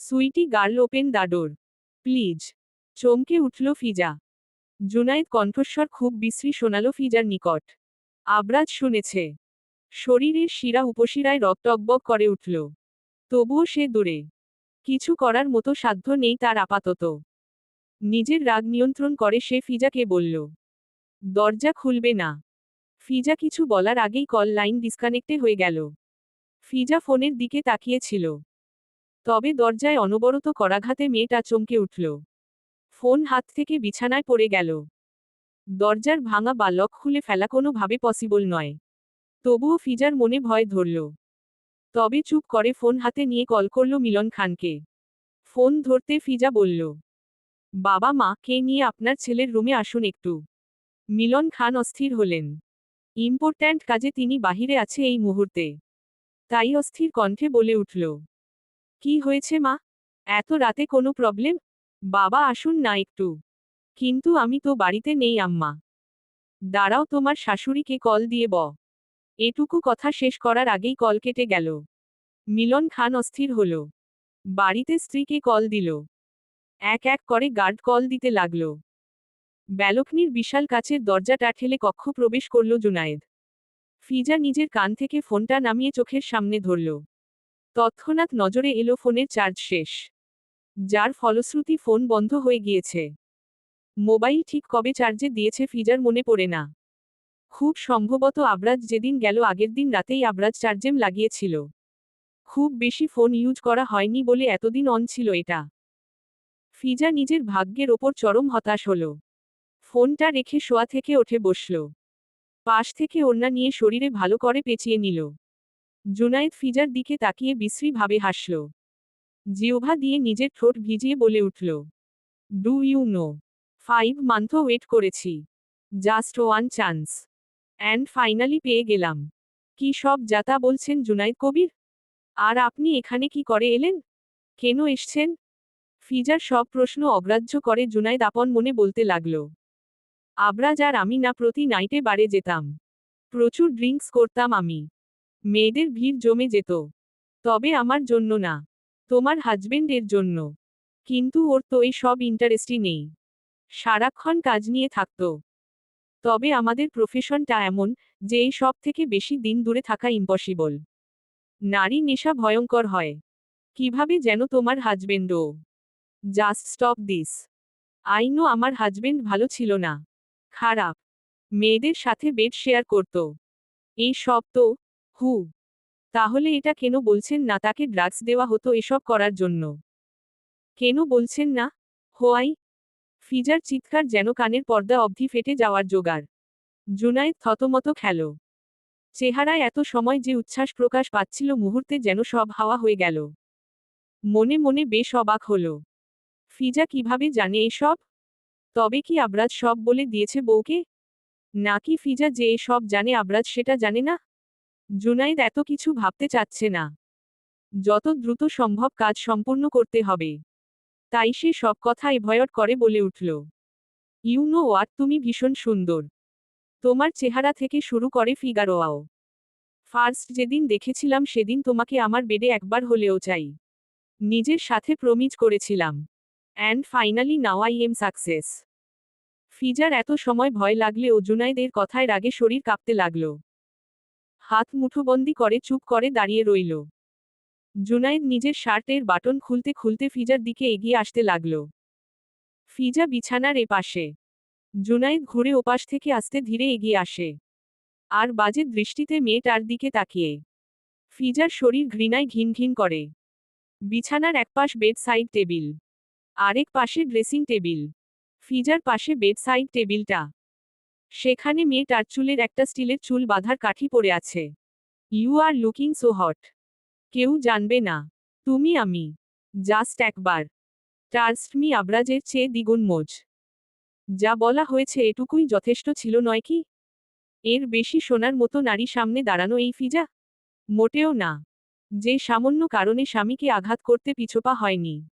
Sweety girl open the door please. চমকে উঠল ফিজা। জুনায়েদ কণ্ঠস্বর খুব বিশ্রী শোনালো ফিজার নিকট। আবরাজ শুনেছে। শরীরের শিরা উপশিরায় রক্তকবক করে উঠল। তবুও সে দূরে। কিছু করার মতো সাধ্য নেই তার আপাতত। নিজের রাগ নিয়ন্ত্রণ করে সে ফিজাকে বলল, দরজা খুলবে না। ফিজা কিছু বলার আগেই কল লাইন ডিসকানেক্টে হয়ে গেল। ফিজা ফোনের দিকে তাকিয়েছিল। তবে দরজায় অনবরত করাঘাতে মেয়েটা চমকে উঠল। ফোন হাত থেকে বিছানায় পড়ে গেল। দরজার ভাঙা বা লক খুলে ফেলা কোনোভাবে পসিবল নয়। তবুও ফিজার মনে ভয় ধরল। তবে চুপ করে ফোন হাতে নিয়ে কল করল মিলন খানকে। ফোন ধরতে ফিজা বলল, বাবা মা, কে নিয়ে আপনার ছেলের রুমে আসুন একটু? মিলন খান অস্থির হলেন। ইম্পর্ট্যান্ট কাজে তিনি বাহিরে আছে এই মুহূর্তে। তাই অস্থির কণ্ঠে বলে উঠল কি হয়েছে মা? এত রাতে কোনো প্রবলেম? বাবা আসুন না একটু। কিন্তু আমি তো বাড়িতে নেই আম্মা। দাঁড়াও তোমার শাশুড়িকে কল দিয়ে ব। এটুকু কথা শেষ করার আগেই কল কেটে গেল। মিলন খান অস্থির হল। বাড়িতে স্ত্রীকে কল দিল। এক এক করে গার্ড কল দিতে লাগল। ব্যালকনির বিশাল কাছের দরজাটা ঠেলে কক্ষ প্রবেশ করল জুনায়েদ। ফিজা নিজের কান থেকে ফোনটা নামিয়ে চোখের সামনে ধরল। তৎক্ষণাৎ নজরে এলো ফোনের চার্জ শেষ, যার ফলশ্রুতি ফোন বন্ধ হয়ে গিয়েছে। মোবাইল ঠিক কবে চার্জে দিয়েছে ফিজার মনে পড়ে না। খুব সম্ভবত আবরাজ যেদিন গেল আগের দিন রাতেই আবরাজ চার্জেম লাগিয়েছিল। খুব বেশি ফোন ইউজ করা হয়নি বলে এতদিন অন ছিল এটা। ফিজা নিজের ভাগ্যের ওপর চরম হতাশ হল। ফোনটা রেখে শোয়া থেকে ওঠে বসল। পাশ থেকে ওড়না নিয়ে শরীরে ভালো করে পেঁচিয়ে নিল। জুনায়েদ ফিজার দিকে তাকিয়ে বিশ্রীভাবে হাসল। জিওভা দিয়ে নিজের ঠোঁট ভিজিয়ে বলে উঠল do you know five month wait করেছি। Just one chance and finally পেয়ে গেলাম। কি সব যাতা বলছেন জুনাইদ কবির? আর আপনি এখানে কি করে এলেন? কেন এসছেন? ফিজার সব প্রশ্ন অগ্রাহ্য করে জুনাইদ আপন মনে বলতে লাগল, আবরাজ আর আমি না প্রতি নাইটে বারে যেতাম। প্রচুর ড্রিঙ্কস করতাম আমি। মেয়েদের ভিড় জমে যেত। তবে আমার জন্য না, তোমার হাজবেন্ডের জন্য। কিন্তু ওর তো এই সব ইন্টারেস্টই নেই। সারাক্ষণ কাজ নিয়ে থাকত। তবে আমাদের প্রফেশনটা এমন যে এই সব থেকে বেশি দিন দূরে থাকা ইম্পসিবল নারী নেশা ভয়ঙ্কর হয়। কীভাবে যেন তোমার হাজবেন্ডও জাস্ট স্টপ দিস আইনও আমার হাজবেন্ড ভালো ছিল না। খারাপ। মেয়েদের সাথে বেড শেয়ার করত। এই সব তো হু, তাহলে এটা কেন বলছেন না? তাকে ড্রাগস দেওয়া হতো এসব করার জন্য। কেন বলছেন না? হোয়াই? ফিজার চিৎকার যেন কানের পর্দা অবধি ফেটে যাওয়ার জোগাড়। জুনায়েদ থতমত খেল। চেহারায় এত সময় যে উচ্ছ্বাস প্রকাশ পাচ্ছিল মুহূর্তে যেন সব হাওয়া হয়ে গেল। মনে মনে বেশ অবাক হল। ফিজা কীভাবে জানে এসব? তবে কি আবরাজ সব বলে দিয়েছে বউকে? নাকি ফিজা যে সব জানে আবরাজ সেটা জানে না? জুনাইদ এত কিছু ভাবতে চাচ্ছে না। যত দ্রুত সম্ভব কাজ সম্পূর্ণ করতে হবে। তাই সে সব কথা এভয়ট করে বলে উঠল। ইউ নো ওয়াট তুমি ভীষণ সুন্দর। তোমার চেহারা থেকে শুরু করে ফিগারোয়াও ফার্স্ট যেদিন দেখেছিলাম সেদিন তোমাকে আমার বেডে একবার হলেও চাই। নিজের সাথে প্রমিজ করেছিলাম। And finally now I am success. ফিজার এত সময় ভয় লাগলেও জুনাইদের কথায় রাগে শরীর কাঁপতে লাগল। হাত মুঠোবন্দি করে চুপ করে দাঁড়িয়ে রইল। জুনাইদ নিজের শার্টের বাটন খুলতে খুলতে ফিজার দিকে এগিয়ে আসতে লাগল। ফিজা বিছানার এপাশে। জুনাইদ ঘুরে ওপাশ থেকে আসতে ধীরে এগিয়ে আসে। আর বাজে দৃষ্টিতে মেয়েটার দিকে তাকিয়ে। ফিজার শরীর ঘৃণায় ঘিন ঘিন করে। বিছানার একপাশ বেড সাইড টেবিল। আরেক পাশে ড্রেসিং টেবিল। ফিজার পাশে বেড সাইড টেবিলটা। সেখানে মেয়ে মেয়েটার চুলের একটা স্টিলের চুল বাঁধার কাঠি পড়ে আছে। You are looking so hot. কেউ জানবে না। তুমি, আমি। জাস্ট একবার। টার্স্ট মি আবরাজের চেয়ে দ্বিগুণ মোজ। যা বলা হয়েছে এটুকুই যথেষ্ট ছিল, নয় কি? এর বেশি শোনার মতো নারী সামনে দাঁড়ানো এই ফিজা? মোটেও না। যে সামান্য কারণে স্বামীকে আঘাত করতে পিছোপা হয়নি।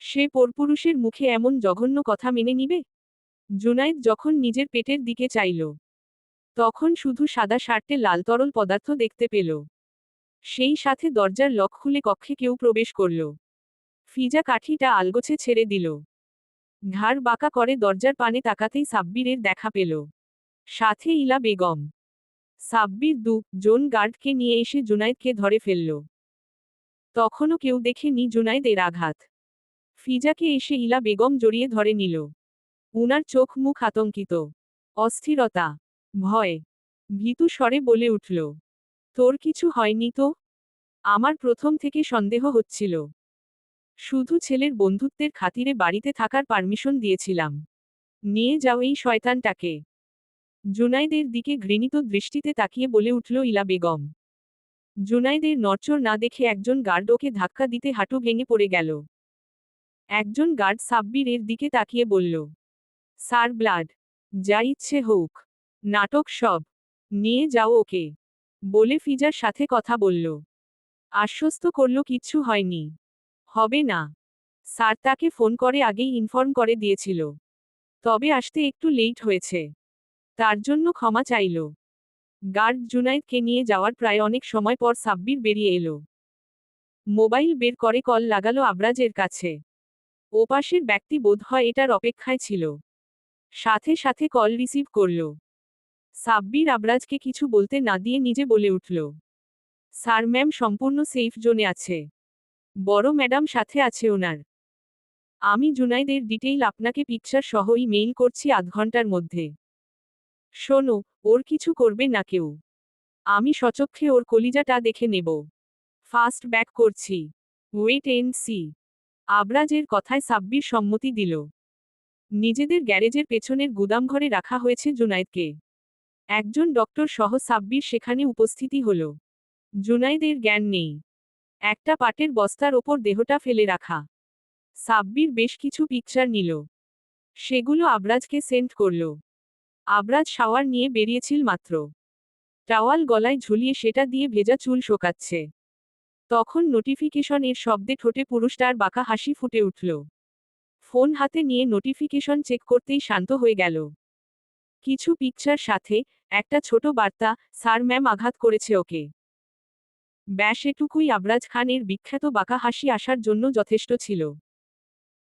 সে পরপুরুষের মুখে এমন জঘন্য কথা মেনে নিবে? জুনাইদ যখন নিজের পেটের দিকে চাইল, তখন শুধু সাদা শার্টে লাল তরল পদার্থ দেখতে পেল। সেই সাথে দরজার লক খুলে কক্ষে কেউ প্রবেশ করল। ফিজা কাঠিটা আলগোছে ছেড়ে দিল। ঘাড় বাঁকা করে দরজার পানে তাকাতেই সাব্বিরের দেখা পেল। সাথে ইলা বেগম। সাব্বির দু জোন গার্ডকে নিয়ে এসে জুনাইদকে ধরে ফেলল। তখনও কেউ দেখেনি জুনাইদের আঘাত। ফিজাকে এসে ইলা বেগম জড়িয়ে ধরে নিল। উনার চোখ মুখ আতঙ্কিত। অস্থিরতা। ভয়। ভীতু স্বরে বলে উঠল, তোর কিছু হয়নি তো? আমার প্রথম থেকে সন্দেহ হচ্ছিল। শুধু ছেলের বন্ধুত্বের খাতিরে বাড়িতে থাকার পারমিশন দিয়েছিলাম। নিয়ে যাও এই শয়তানটাকে। জুনাইদের দিকে ঘৃণিত দৃষ্টিতে তাকিয়ে বলে উঠল ইলা বেগম। জুনাইদের নড়চড় না দেখে একজন গার্ড ওকে ধাক্কা দিতে হাঁটু ভেঙে পড়ে গেল। একজন গার্ড সাব্বিরের দিকে তাকিয়ে বলল স্যার ব্লাড। যা ইচ্ছে হোক। নাটক সব। নিয়ে যাও ওকে। বলে ফিজার সাথে কথা বলল। আশ্বস্ত করল কিচ্ছু হয়নি। হবে না। স্যার তাকে ফোন করে আগেই ইনফর্ম করে দিয়েছিল। তবে আসতে একটু লেট হয়েছে। তার জন্য ক্ষমা চাইল। গার্ড জুনাইদকে নিয়ে যাওয়ার প্রায় অনেক সময় পর সাব্বির বেরিয়ে এলো। মোবাইল বের করে কল লাগালো আবরাজের কাছে। ওপাশের ব্যক্তি বোধ হয় এটার অপেক্ষায় ছিল। সাথে সাথে কল রিসিভ করল। সাব্বির আবরাজকে কিছু বলতে না দিয়ে নিজে বলে উঠল, স্যার ম্যাম সম্পূর্ণ সেফ জোনে আছে। বড় ম্যাডাম সাথে আছে ওনার। আমি জুনাইদের ডিটেইল আপনাকে পিকচার সহ মেইল করছি আধ ঘণ্টার মধ্যে। শোনো, ওর কিছু করবে না কেউ। আমি সচক্ষে ওর কলিজাটা দেখে নেব। ফাস্ট ব্যাক করছি। Wait and see. আবরাজের কথায় সাব্বির সম্মতি দিল। নিজেদের গ্যারেজের পেছনের গুদামঘরে রাখা হয়েছে জুনাইদকে। একজন ডক্টর সহ সাব্বির সেখানে উপস্থিতি হল। জুনাইদের জ্ঞান নেই। একটা পাটের বস্তার ওপর দেহটা ফেলে রাখা। সাব্বির বেশ কিছু পিকচার নিল। সেগুলো আবরাজকে সেন্ড করল। আবরাজ শাওয়ার নিয়ে বেরিয়েছিল মাত্র। টাওয়াল গলায় ঝুলিয়ে সেটা দিয়ে ভেজা চুল শোকাচ্ছে। তখন নোটিফিকেশন এর শব্দে ঠোঁটে পুরুষটার বাঁকা হাসি ফুটে উঠল। ফোন হাতে নিয়ে নোটিফিকেশন চেক করতেই শান্ত হয়ে গেল। কিছু পিকচার সাথে একটা ছোট বার্তা, স্যার ম্যাম, আঘাত করেছে ওকে। ব্যাস এটুকুই আবরাজ খানের বিখ্যাত বাঁকা হাসি আসার জন্য যথেষ্ট ছিল।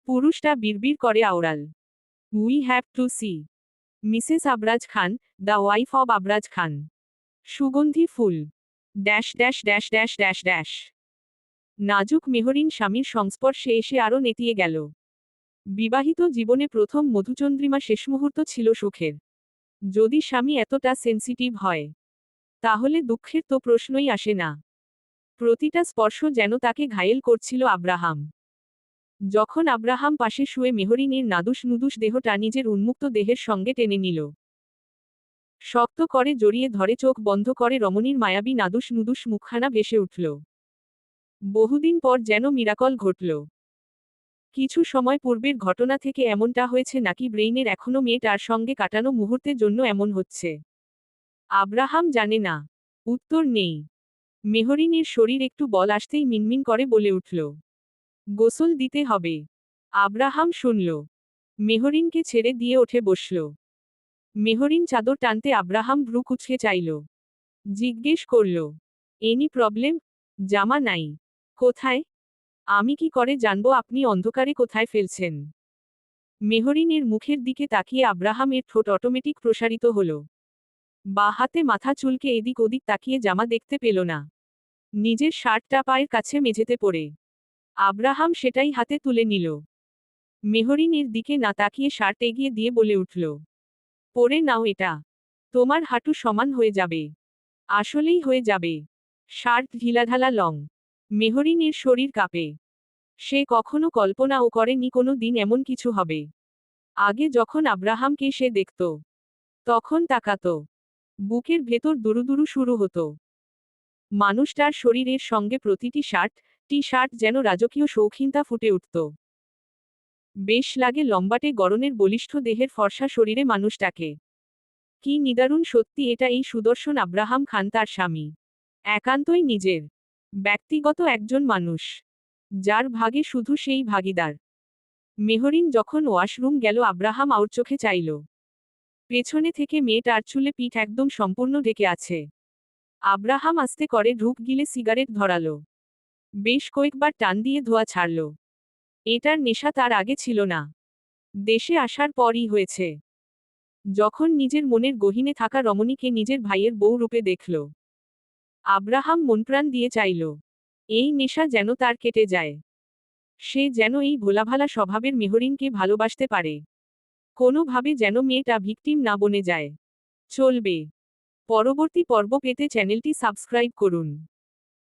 পুরুষটা বিড়বিড় করে আওড়াল। We have to see. Mrs Abraj Khan, the wife of Abraj Khan. সুগন্ধি ফুল। Dash dash dash dash dash dash. নাজুক মেহরিন স্বামীর সংস্পর্শে এসে আরও নেতিয়ে গেল। বিবাহিত জীবনে প্রথম মধুচন্দ্রিমা শেষ মুহূর্ত ছিল সুখের। যদি স্বামী এতটা সেন্সিটিভ হয়, তাহলে দুঃখের তো প্রশ্নই আসে না। প্রতিটা স্পর্শ যেন তাকে ঘায়েল করছিল আব্রাহাম। যখন আব্রাহাম পাশে শুয়ে মেহরিনের নাদুস নুদুস দেহটা নিজের উন্মুক্ত দেহের সঙ্গে টেনে নিল। শক্ত করে জড়িয়ে ধরে চোখ বন্ধ করে রমণীর মায়াবী নাদুস নুদুস মুখখানা ভেসে উঠল। বহুদিন পর যেন মিরাকল ঘটল। কিছু সময় পূর্বের ঘটনা থেকে এমনটা হয়েছে নাকি ব্রেইনের এখনও মেয়েটার সঙ্গে কাটানো মুহূর্তের জন্য এমন হচ্ছে? আব্রাহাম জানে না। উত্তর নেই। মেহরিনের শরীর একটু বল আসতেই মিনমিন করে বলে উঠল। গোসল দিতে হবে। আব্রাহাম শুনল। মেহরিনকে ছেড়ে দিয়ে ওঠে বসল। মেহরিন চাদর টানতে আব্রাহাম ভ্রু কুচকে চাইল। জিজ্ঞেস করল, এনি প্রবলেম? জামা নাই। কোথায়? আমি কি করে জানব আপনি অন্ধকারে কোথায় ফেলছেন? মেহরিনের মুখের দিকে তাকিয়ে আব্রাহামের ঠোঁট অটোমেটিক প্রসারিত হল। বা হাতে মাথা চুলকে এদিক ওদিক তাকিয়ে জামা দেখতে পেল না। নিজের শার্টটা পায়ের কাছে মেঝেতে পড়ে। আব্রাহাম সেটাই হাতে তুলে নিল। মেহরিনের দিকে না তাকিয়ে শার্ট এগিয়ে দিয়ে বলে উঠল, পরে নাও এটা। তোমার হাঁটু সমান হয়ে যাবে। আসলেই হয়ে যাবে। Shirt ঢিলাঢালা long. মেহরিনের শরীর কাঁপে। সে কখনো কল্পনাও করেনি কোনো দিন এমন কিছু হবে। আগে যখন আব্রাহামকে সে দেখত, তখন তাকাত। বুকের ভেতর দুরুদুরু শুরু হতো। মানুষটার শরীরের সঙ্গে প্রতিটি শার্ট, টি শার্ট যেন রাজকীয় শৌখিনতা ফুটে উঠত। বেশ লাগে লম্বাটে গরনের বলিষ্ঠ দেহের ফর্সা শরীরে মানুষটাকে। কি নিদারুণ সত্যি এটা এই সুদর্শন আব্রাহাম খান তার স্বামী। একান্তই নিজের। ব্যক্তিগত একজন মানুষ, যার ভাগে শুধু সেই ভাগিদার। মেহরিন যখন ওয়াশরুম গেল, আব্রাহাম আউর চোখে চাইল। পেছনে থেকে মেয়েটার চুলে পিঠ একদম সম্পূর্ণ ঢেকে আছে। আব্রাহাম আস্তে করে ঢুক গিলে সিগারেট ধরাল। বেশ কয়েকবার টান দিয়ে ধোয়া ছাড়ল। এটার নেশা তার আগে ছিল না। দেশে আসার পরই হয়েছে। যখন নিজের মনের গহিনে থাকা রমণীকে নিজের ভাইয়ের বউ রূপে দেখল। আব্রাহাম মনপ্রাণ দিয়ে চাইল, এই নেশা যেন তার কেটে যায়। সে যেন এই ভোলাভালা স্বভাবের মেহরিনকে ভালোবাসতে পারে। কোনোভাবে যেন মেয়েটা ভিকটিম না বনে যায়। চলবে। পরবর্তী পর্ব পেতে চ্যানেলটি সাবস্ক্রাইব করুন।